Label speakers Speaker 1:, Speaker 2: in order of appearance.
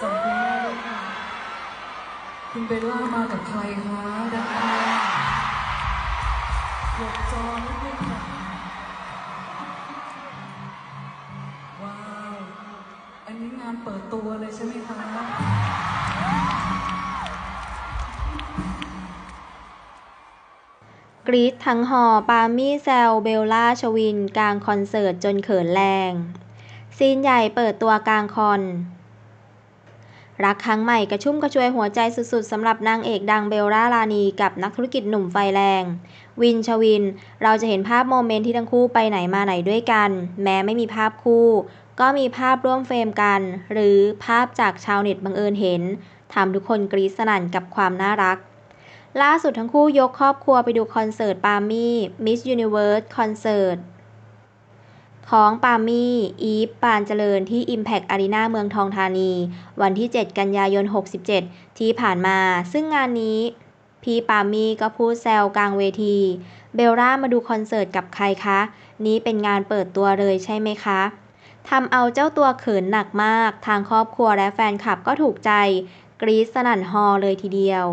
Speaker 1: ส่งคุณแม่ด้วยค่ะ คุณเบลล่ามากับใครคะด้านหน้าหลบจอนิดนึงค่ะว้าว อันนี้งานเปิดตัวเลยใช่ไหมคะ
Speaker 2: กรีดทั้งหอปามี่แซวเบลล่าชวิน กลางคอนเสิร์ตจนเขินแรง ซีนใหญ่เปิดตัวกลางคอน รักครั้งใหม่กระชุ่มกระชวยหัวใจสุดๆสำหรับนางเอกดังเบลล่าลานีกับนักธุรกิจหนุ่มไฟแรง วินชวิน เราจะเห็นภาพโมเมนต์ที่ทั้งคู่ไปไหนมาไหนด้วยกัน แม้ไม่มีภาพคู่ ก็มีภาพร่วมเฟรมกัน หรือภาพจากชาวเน็ตบังเอิญเห็นทำทุกคนกรี๊ดสนั่นกับความน่ารัก ล่าสุดทั้งคู่ยกครอบครัวไปดูคอนเสิร์ตปามี่ Miss Universe คอนเสิร์ต ของปามี่ อีฟ ปานเจริญ ที่ Impact Arena เมืองทองธานี วันที่ 7 กันยายน 67 ที่ผ่านมา ซึ่งงานนี้ พี่ปามี่ก็พูดแซวกลางเวที เบลล่ามาดูคอนเสิร์ตกับใครคะ นี้เป็นงานเปิดตัวเลยใช่ไหมคะทำเอาเจ้าตัวเขินหนักมาก ทางครอบครัวและแฟนคลับก็ถูกใจ กรี๊ดสนั่นฮอลเลยทีเดียว